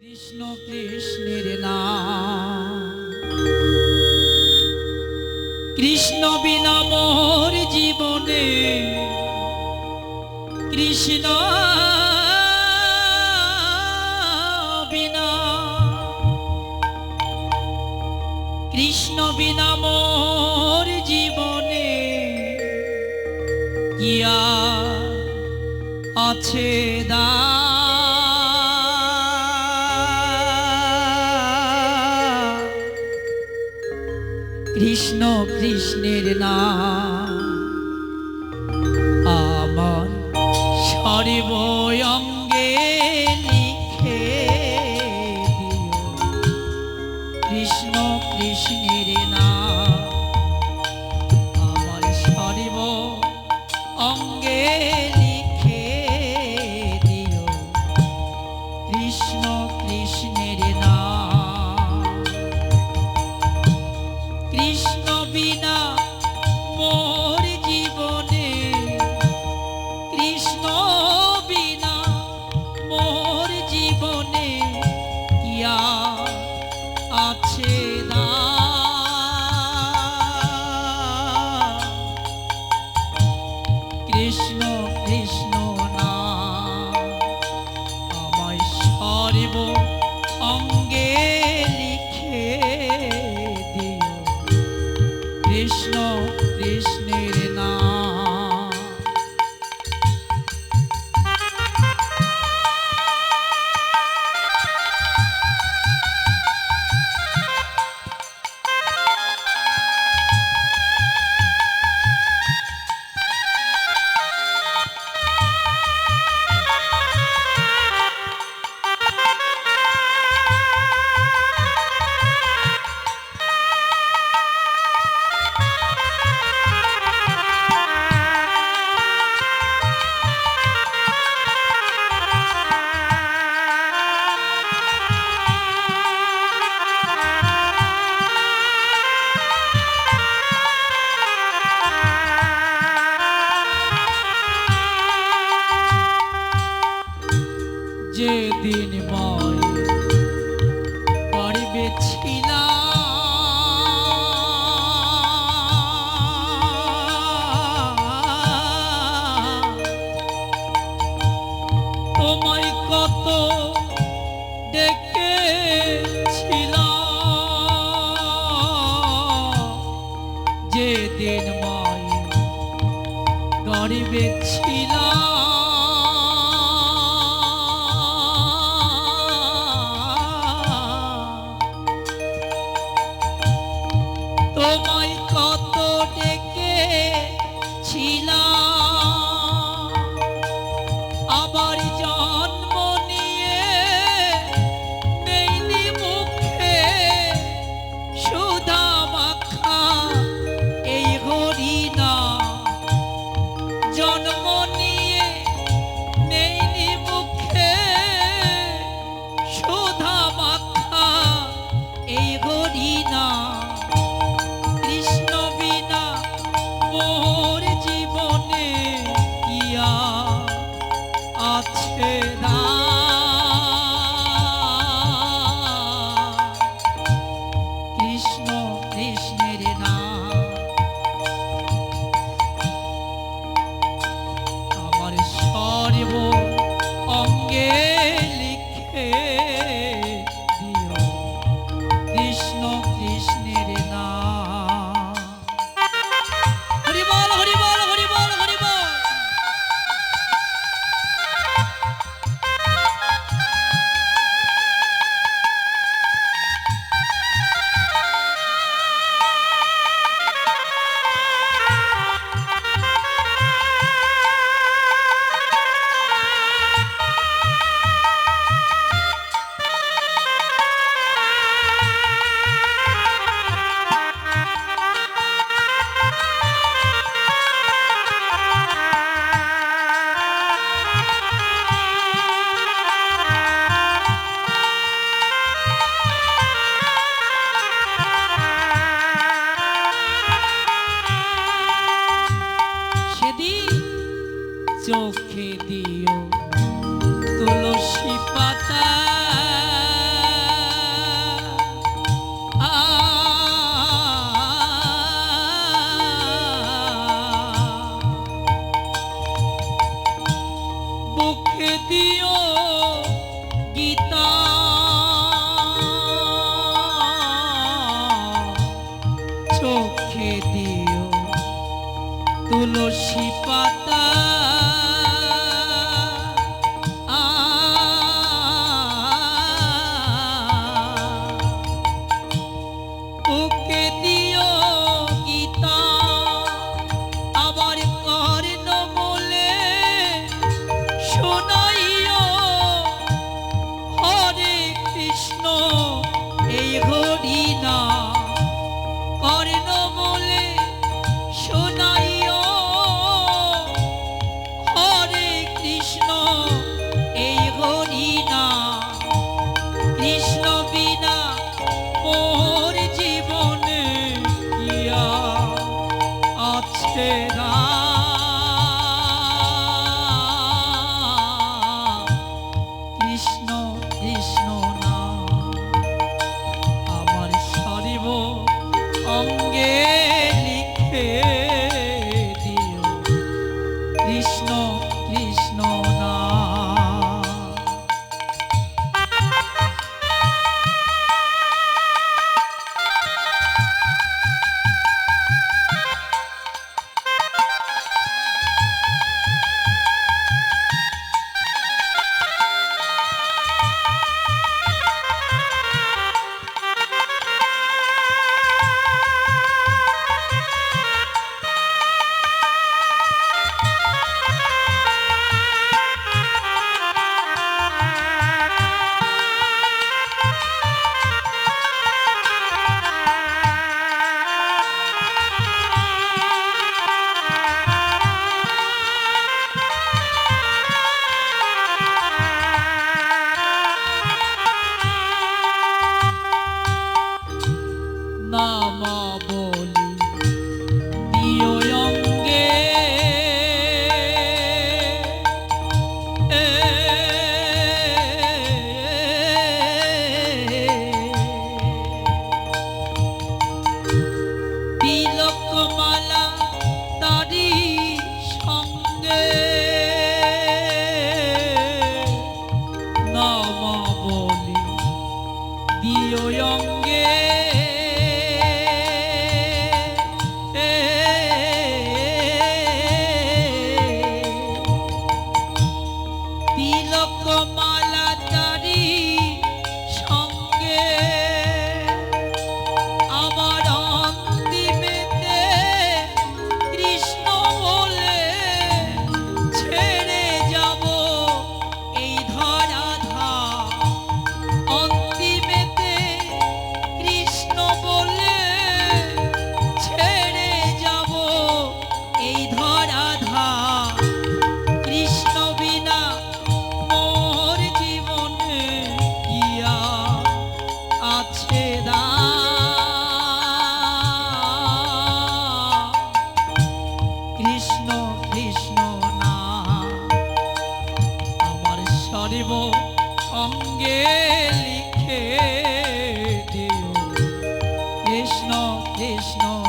কৃষ্ণ কৃষ্ণের নাম। কৃষ্ণ বিনা মোর জীবনে কৃষ্ণ বিনা কৃষ্ণ বিনা মোর জীবনে কিয়া আছে দা কৃষ্ণ কৃষ্ণের নাম। সর্ব অঙ্গে লিখে দিও। কৃষ্ণ কৃষ্ণের তোমায় কত ডেকেছিলাম। যেদিন ময় গরিবে ছিলাম। তোমায় কত ডেকে ছিলাম মোর জীবনে ইয়া আছে কৃষ্ণ কৃষ্ণের নাম। আমার সর্ব চোখে দিও তুলসী পাতা। বুকে দিও এই না নামা কৃষ্ণ